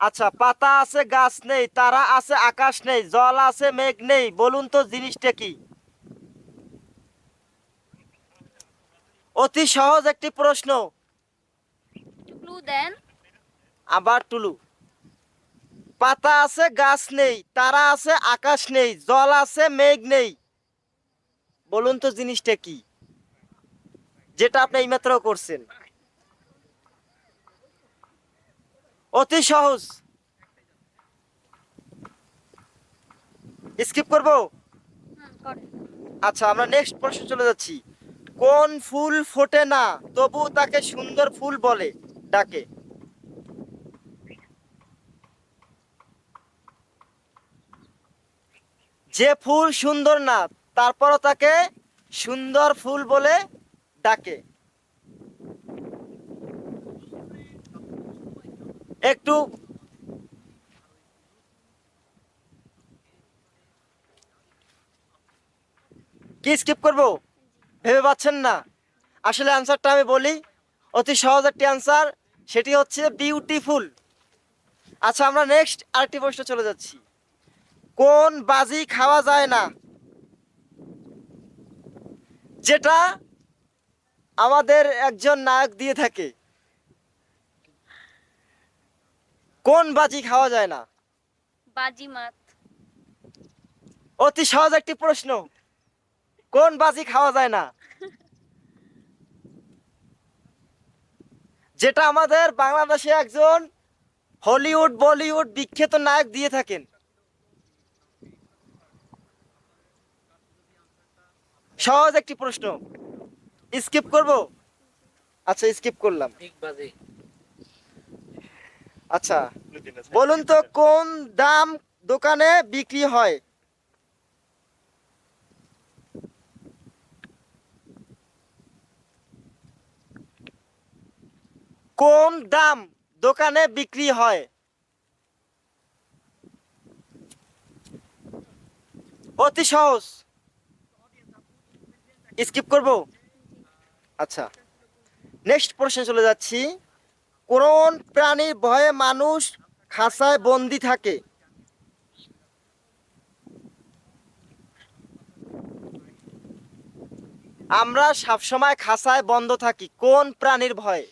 আচ্ছা পাতা আছে গাছ নেই তারা আছে আকাশ নেই জল আছে মেঘ নেই বলুন তো জিনিসটা কি? অতি সহজ একটি প্রশ্ন। আবার টুলু। পাতা আছে গাছ নেই তারা আছে আকাশ নেই জল আছে মেঘ নেই। বলুন তো জিনিসটা কি? যেটা আপনি এইমাত্র করছেন। অতি সহজ। স্কিপ করব? আচ্ছা আমরা নেক্সট প্রশ্ন চলে যাচ্ছি। কোন ফুল ফোটে না তবু তাকে সুন্দর ফুল বলে ডাকে? যে ফুল সুন্দর না তারপরও তাকে সুন্দর ফুল বলে ডাকে। একটু কি স্কিপ করব? ভেবে পাচ্ছেন না। আসলে অ্যান্সারটা আমি বলি, অতি সহজ একটি অ্যান্সার সেটি হচ্ছে বিউটিফুল আচ্ছা আমরা নেক্সট আরেকটি প্রশ্ন চলে যাচ্ছি। কোন বাজি খাওয়া যায় না? যেটা আমাদের একজন নায়ক দিয়ে থাকে। কোন বাজি খাওয়া যায় না? বাজিমাত অতি সহজ একটি প্রশ্ন। কোন বাজি খাওয়া যায় না? যেটা আমাদের বাংলাদেশে একজন হলিউড বলিউড বিখ্যাত নায়ক দিয়ে থাকেন। সহজ একটি প্রশ্ন। স্কিপ করব? আচ্ছা স্কিপ করলাম। আচ্ছা। বলুন তো, কোন দাম দোকানে বিক্রি হয়? কোন দাম দোকানে বিক্রি হয়? অতি সহজ। স্কিপ করব? আচ্ছা। নেক্সট প্রশ্নে চলে যাচ্ছি। কোন প্রাণীর ভয়ে মানুষ খাঁচায় বন্দি থাকে। আমরা সবসময় খাঁচায় বন্ধ থাকি। কোন প্রাণীর ভয়ে?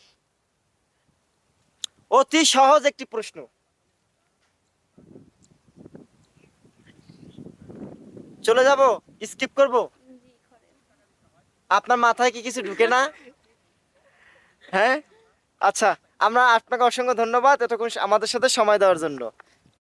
অতি সহজ একটি প্রশ্ন। চলে যাব? স্কিপ করব? আপনার মাথায় কি কিছু ঢুকে না? হ্যাঁ? আচ্ছা। আমরা আপনাকে অসংখ্য ধন্যবাদ এতক্ষণ আমাদের সাথে সময় দেওয়ার জন্য।